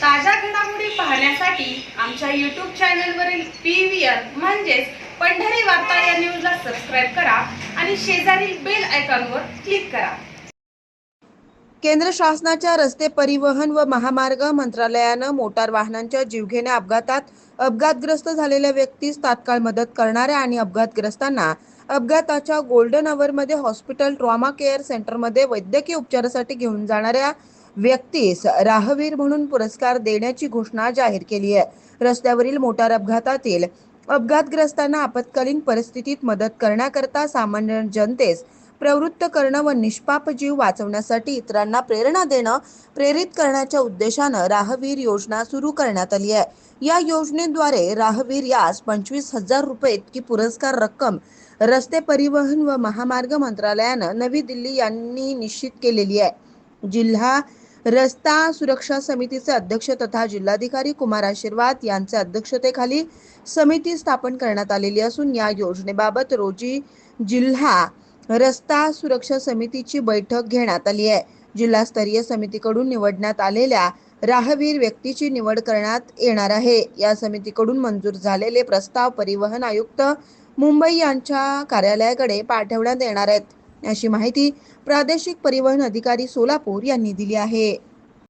ताज्या घडामोडी पाहण्यासाठी आमच्या यूट्यूब चॅनलवरील पी व्ही आर म्हणजेच पंढरी वार्ता या न्यूजला सबस्क्राईब करा आणि शेजारील बेल आयकॉनवर क्लिक करा. केंद्र शासनाच्या रस्ते परिवहन व महामार्ग मंत्रालयानं मोटार वाहनांच्या जीवघेण्या अपघातात अपघातग्रस्त झालेल्या व्यक्तीस तात्काळ मदत करणाऱ्या आणि अपघातग्रस्तांना अपघाताच्या गोल्डन अवरमध्ये हॉस्पिटल ट्रॉमा केअर सेंटरमध्ये वैद्यकीय उपचारासाठी घेऊन जाणाऱ्या व्यक्तीस राहवीर म्हणून पुरस्कार देण्याची घोषणा जाहीर केली आहे. रस्त्यावरील मोटार अपघातातील अपघातग्रस्तांना आपत्कालीन परिस्थितीत मदत करण्याकरता सामान्य जनतेस प्रवृत्त करणं व निष्पाप जीव वाचवण्यासाठी इतरांना प्रेरणा देणं प्रेरित करण्याच्या उद्देशानं राहवीर योजना सुरू करण्यात आली आहे. या योजनेद्वारे राहवीर यास पंचवीस हजार रुपये इतकी पुरस्कार रक्कम रस्ते परिवहन व महामार्ग मंत्रालयानं नवी दिल्ली यांनी निश्चित केलेली आहे. जिल्हा रस्ता सुरक्षा समितीचे अध्यक्ष तथा जिल्हाधिकारी कुमार आशीर्वाद यांच्या अध्यक्षतेखाली समिती स्थापन करण्यात आलेली असून या योजनेबाबत रोजी जिल्हा रस्ता सुरक्षा समितीची बैठक घेण्यात आली आहे. जिल्हास्तरीय समितीकडून निवडण्यात आलेल्या राहवीर व्यक्तीची निवड करण्यात येणार आहे. या समितीकडून मंजूर झालेले प्रस्ताव परिवहन आयुक्त मुंबई यांच्या कार्यालयाकडे पाठवण्यात येणार आहेत. अशी माहिती प्रादेशिक परिवहन अधिकारी सोलापूर यांनी दिली आहे.